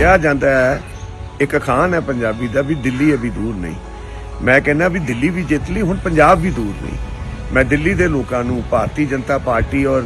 ਕਿਹਾ ਜਾਂਦਾ ਹੈ, ਇੱਕ ਅਖਾਣ ਹੈ ਪੰਜਾਬੀ ਦਾ, ਵੀ ਦਿੱਲੀ ਅਭੀ ਦੂਰ ਨਹੀਂ। ਮੈਂ ਕਹਿੰਦਾ ਵੀ ਦਿੱਲੀ ਵੀ ਜਿੱਤ ਲਈ, ਹੁਣ ਪੰਜਾਬ ਵੀ ਦੂਰ ਨਹੀਂ। ਮੈਂ ਦਿੱਲੀ ਦੇ ਲੋਕਾਂ ਨੂੰ, ਭਾਰਤੀ ਜਨਤਾ ਪਾਰਟੀ ਔਰ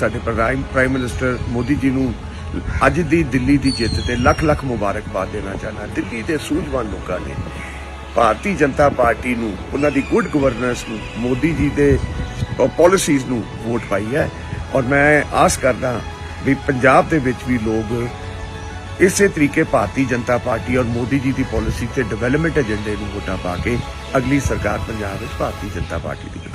ਸਾਡੇ prime prime minister Modi ji ਨੂੰ, ਅੱਜ ਦੀ ਦਿੱਲੀ ਦੀ ਜਿੱਤ ਤੇ ਲੱਖ ਲੱਖ ਮੁਬਾਰਕਬਾਦ ਦੇਣਾ ਚਾਹੁੰਦਾ। ਦਿੱਲੀ ਦੇ ਸੂਝਵਾਨ ਲੋਕਾਂ ਨੇ ਭਾਰਤੀ ਜਨਤਾ ਪਾਰਟੀ ਨੂੰ, ਉਹਨਾਂ ਦੀ ਗੁੱਡ ਗਵਰਨੈਂਸ ਨੂੰ, ਮੋਦੀ ਜੀ ਦੇ ਪਾਲਿਸੀਜ਼ ਨੂੰ ਵੋਟ ਪਾਈ ਹੈ। ਔਰ ਮੈਂ ਆਸ ਕਰਦਾ ਵੀ ਪੰਜਾਬ ਦੇ ਵਿੱਚ ਵੀ ਲੋਕ ਇਸੇ ਤਰੀਕੇ ਭਾਰਤੀ ਜਨਤਾ ਪਾਰਟੀ ਔਰ ਮੋਦੀ ਜੀ ਦੀ ਪਾਲਿਸੀ ਤੇ ਡਿਵੈਲਪਮੈਂਟ ਏਜੰਡੇ ਨੂੰ ਵੋਟਾਂ ਪਾ ਕੇ ਅਗਲੀ ਸਰਕਾਰ ਪੰਜਾਬ ਵਿੱਚ ਭਾਰਤੀ ਜਨਤਾ ਪਾਰਟੀ ਦੀ